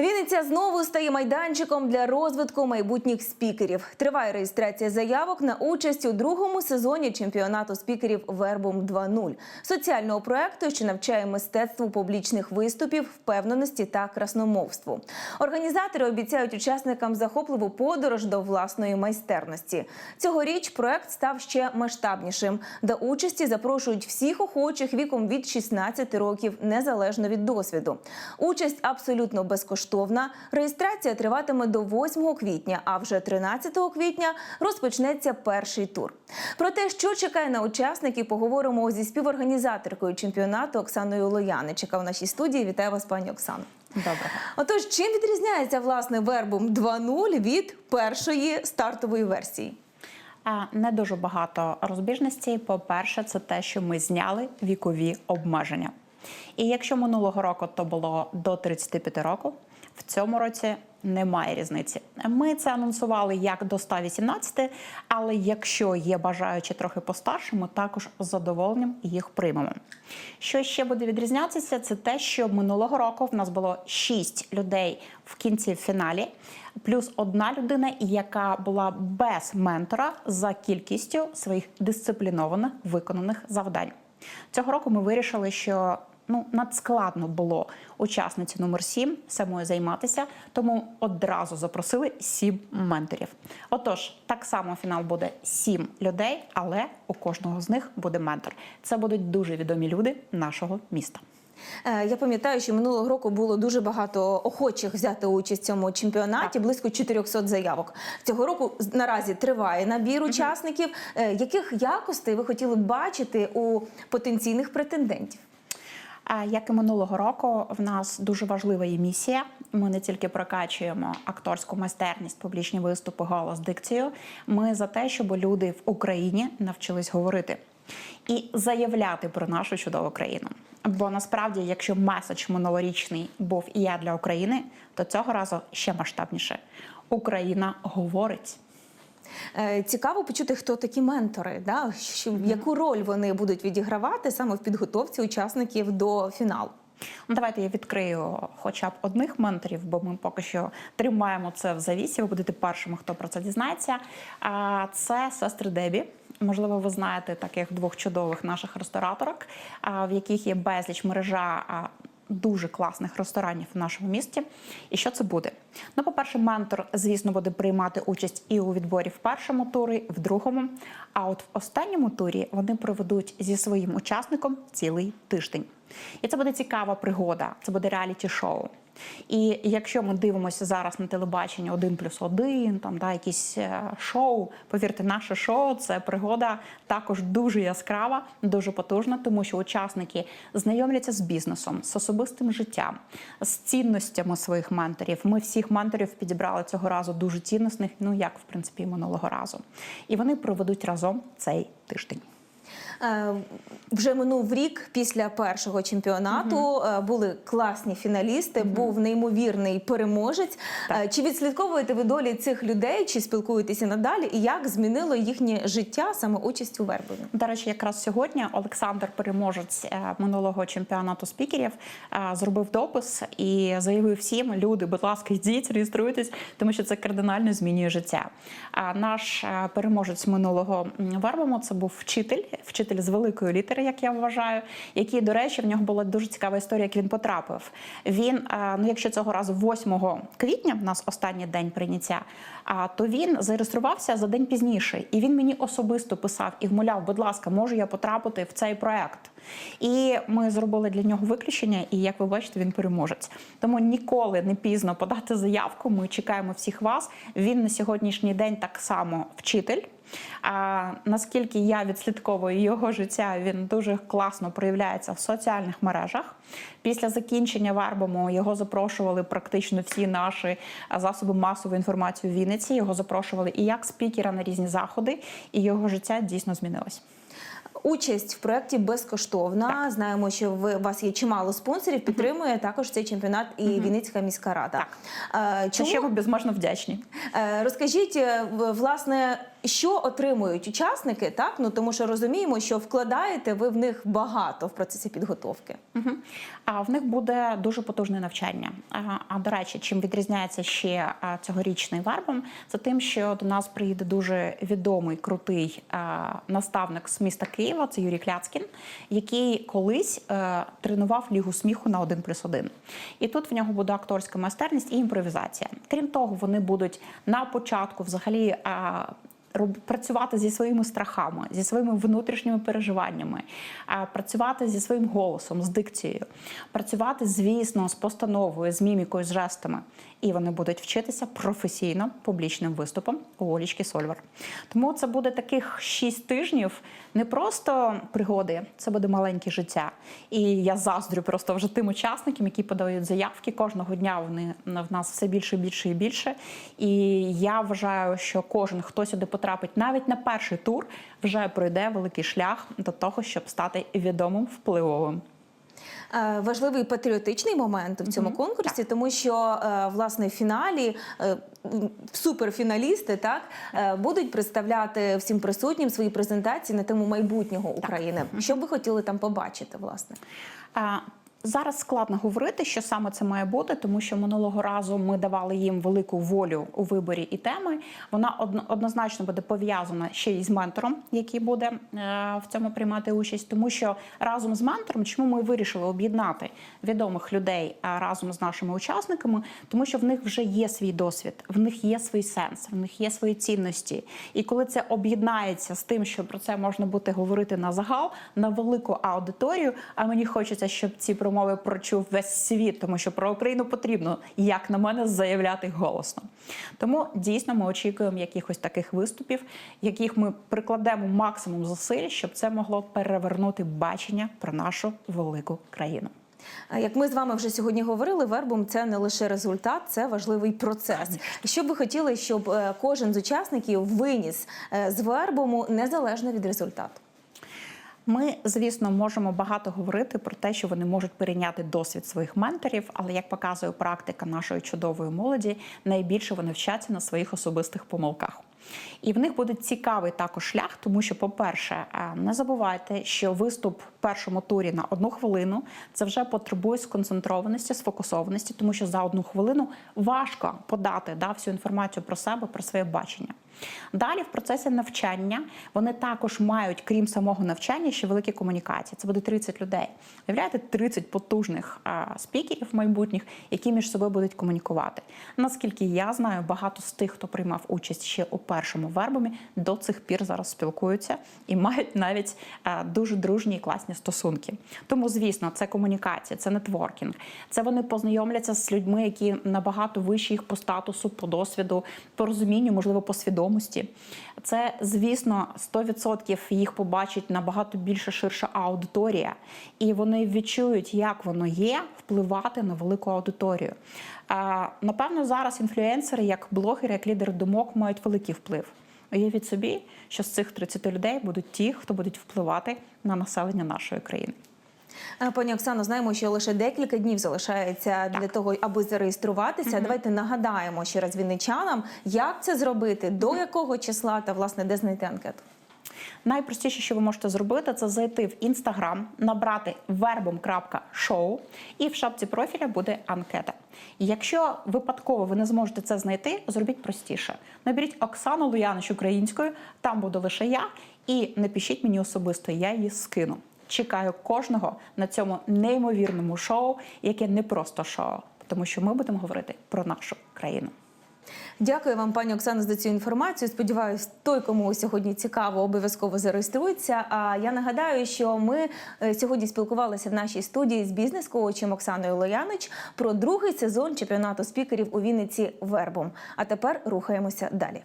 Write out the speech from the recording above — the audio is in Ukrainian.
Вінниця знову стає майданчиком для розвитку майбутніх спікерів. Триває реєстрація заявок на участь у другому сезоні чемпіонату спікерів Вербум 2.0 соціального проекту, що навчає мистецтву публічних виступів, впевненості та красномовству. Організатори обіцяють учасникам захопливу подорож до власної майстерності. Цьогоріч проект став ще масштабнішим. До участі запрошують всіх охочих віком від 16 років, незалежно від досвіду. Участь абсолютно безкоштовна. Реєстрація триватиме до 8 квітня, а вже 13 квітня розпочнеться перший тур. Про те, що чекає на учасників, поговоримо зі співорганізаторкою чемпіонату Оксаною Лояничика в нашій студії. Вітаю вас, пані Оксано. Доброго. Отож, чим відрізняється власне вербум 2.0 від першої стартової версії? А, Не дуже багато розбіжностей. По-перше, це те, що ми зняли вікові обмеження. І якщо минулого року то було до 35 років, в цьому році немає різниці. Ми це анонсували як до 118, але якщо є бажаючі трохи постарше, ми також з задоволенням їх приймемо. Що ще буде відрізнятися, це те, що минулого року в нас було 6 людей в кінці фіналі, плюс одна людина, яка була без ментора за кількістю своїх дисциплінованих виконаних завдань. Цього року ми вирішили, що ну надскладно було учасниці номер 7 самою займатися, тому одразу запросили сім менторів. Отож, так само фінал буде сім людей, але у кожного з них буде ментор. Це будуть дуже відомі люди нашого міста. Е, Я пам'ятаю, що минулого року було дуже багато охочих взяти участь в цьому чемпіонаті, близько 400 заявок. Цього року наразі триває набір учасників. Е, Яких якостей ви хотіли б бачити у потенційних претендентів? Як і минулого року, в нас дуже важлива є місія. Ми не тільки прокачуємо акторську майстерність, публічні виступи, голос, дикцію. Ми за те, щоб люди в Україні навчились говорити і заявляти про нашу чудову країну. Бо насправді, якщо меседж минулорічний був і я для України, то цього разу ще масштабніше. Україна говорить. Е, Цікаво почути, хто такі ментори, да? що, яку роль вони будуть відігравати саме в підготовці учасників до фіналу. Ну, давайте я відкрию хоча б одних менторів, бо ми поки що тримаємо це в завісі. Ви будете першими, хто про це дізнається. Це сестри Дебі. Можливо, ви знаєте таких двох чудових наших рестораторок, в яких є безліч мережа. Дуже класних ресторанів в нашому місті. І що це буде? Ну, по-перше, ментор, звісно, буде приймати участь і у відборі в першому турі, в другому. А от в останньому турі вони проведуть зі своїм учасником цілий тиждень. І це буде цікава пригода, це буде реаліті-шоу. І якщо ми дивимося зараз на телебачення один плюс один, там да, якісь е, шоу, повірте, наше шоу це пригода також дуже яскрава, дуже потужна, тому що учасники знайомляться з бізнесом, з особистим життям, з цінностями своїх менторів. Ми всіх менторів підібрали цього разу дуже цінностних, ну як в принципі минулого разу. І вони проведуть разом цей тиждень. Е, Вже минув рік після першого чемпіонату. е, Були класні фіналісти, був неймовірний переможець. Е, Чи відслідковуєте ви долі цих людей, чи спілкуєтеся надалі? І як змінило їхнє життя саме участь у Вербові? До речі, якраз сьогодні Олександр, переможець минулого чемпіонату спікерів, зробив допис і заявив всім: люди, будь ласка, йдіть, реєструйтесь, тому що це кардинально змінює життя. А наш переможець минулого вербому це був вчитель, вчитель з великої літери, як я вважаю, який, до речі, в нього була дуже цікава історія, як він потрапив. Він, е, ну якщо цього разу 8 квітня, в нас останній день прийняття, то він зареєструвався за день пізніше, і він мені особисто писав і вмовляв, будь ласка, можу я потрапити в цей проект. І ми зробили для нього виключення. І як ви бачите, він переможець. Тому ніколи не пізно подати заявку. Ми чекаємо всіх вас. Він на сьогоднішній день так само вчитель. А наскільки я відслідковую його життя, він дуже класно проявляється в соціальних мережах. Після закінчення Вербому його запрошували практично всі наші засоби масової інформації в Вінниці. Його запрошували і як спікера на різні заходи, і його життя дійсно змінилось. Участь в проєкті безкоштовна. Знаємо, що ви у вас є чимало спонсорів. Підтримує також цей чемпіонат і Вінницька міська рада. Е, Чи ще ми безмежно вдячні? Е, Розкажіть, е, власне, Що отримують учасники? Так, ну тому що розуміємо, що вкладаєте ви в них багато в процесі підготовки. Мгм. А в них буде дуже потужне навчання. А, до речі, чим відрізняється ще цьогорічний вербом, це тим, що до нас приїде дуже відомий крутий наставник з міста Києва. Це Юрій Кляцкін, який колись е, тренував лігу сміху на 1 плюс 1. І тут в нього буде акторська майстерність і імпровізація. Крім того, вони будуть на початку взагалі. Працювати зі своїми страхами, зі своїми внутрішніми переживаннями, працювати зі своїм голосом, з дикцією, працювати, звісно, з постановою, з мімікою, з жестами. І вони будуть вчитися професійно публічним виступом у Олічки Сольвар. Тому це буде таких шість тижнів не просто пригоди, це буде маленьке життя. І я заздрю просто вже тим учасникам, які подають заявки. Кожного дня вони в нас все більше, більше і більше. І я вважаю, що кожен, хто сюди потрапить, навіть на перший тур, вже пройде великий шлях до того, щоб стати відомим, впливовим. Е, Важливий патріотичний момент в цьому конкурсі, тому що е, власне в фіналі е, суперфіналісти так будуть представляти всім присутнім свої презентації на тему майбутнього України. Що б ви хотіли там побачити, власне? Зараз складно говорити, що саме це має бути, тому що минулого разу ми давали їм велику волю у виборі і теми. Вона однозначно буде пов'язана ще й з ментором, який буде е, в цьому приймати участь, тому що разом з ментором, чому ми вирішили об'єднати відомих людей разом з нашими учасниками, тому що в них вже є свій досвід, в них є свій сенс, в них є свої цінності. І коли це об'єднається з тим, що про це можна буде говорити на загал, на велику аудиторію. А мені хочеться, щоб ці промови прочув весь світ, тому що про Україну потрібно, як на мене, заявляти голосно. Тому дійсно ми очікуємо якихось таких виступів, яких ми прикладемо максимум зусиль, щоб це могло перевернути бачення про нашу велику країну. Як ми з вами вже сьогодні говорили, вербом це не лише результат, це важливий процес. Що б ви хотіли, щоб е, кожен з учасників виніс е, з вербому незалежно від результату? Ми, звісно, можемо багато говорити про те, що вони можуть перейняти досвід своїх менторів, але як показує практика нашої чудової молоді, найбільше вони вчаться на своїх особистих помилках. І в них буде цікавий також шлях, тому що, по-перше, е, не забувайте, що виступ в першому турі на одну хвилину це вже потребує сконцентрованості, сфокусованості, тому що за одну хвилину важко подати да, всю інформацію про себе, про своє бачення. Далі в процесі навчання вони також мають, крім самого навчання, ще великі комунікації. Це буде 30 людей. Уявляєте, 30 потужних а, спікерів майбутніх, які між собою будуть комунікувати. Наскільки я знаю, багато з тих, хто приймав участь ще у першому вербумі, до цих пір зараз спілкуються і мають навіть а, дуже дружні і класні стосунки. Тому, звісно, це комунікація, це нетворкінг. Це вони познайомляться з людьми, які набагато вищі їх по статусу, по досвіду, по розумінню, можливо, по свідомості. Це, звісно, 100% їх побачить набагато більше ширша аудиторія, і вони відчують, як воно є впливати на велику аудиторію. Напевно, зараз інфлюенсери, як блогери, як лідери думок, мають великий вплив. Уявіть собі, що з цих 30 людей будуть ті, хто будуть впливати на населення нашої країни. Е, Пані Оксано, знаємо, що лише декілька днів залишається для того, аби зареєструватися. Давайте нагадаємо ще раз вінничанам, як це зробити, до якого числа та власне де знайти анкету. Найпростіше, що ви можете зробити, це зайти в інстаграм, набрати verbum.show і в шапці профіля буде анкета. Якщо випадково ви не зможете це знайти, зробіть простіше. Наберіть Оксану Луянич українською, там буду лише я, і напишіть мені особисто, я її скину. Чекаю кожного на цьому неймовірному шоу, яке не просто шоу, тому що ми будемо говорити про нашу країну. Дякую вам, пані Оксано, за цю інформацію. Сподіваюсь, той, кому сьогодні цікаво, обов'язково зареєструється. А я нагадаю, що ми е, сьогодні спілкувалися в нашій студії з бізнес-коучем Оксаною Лоянич про другий сезон чемпіонату спікерів у Вінниці Вербом. А тепер рухаємося далі.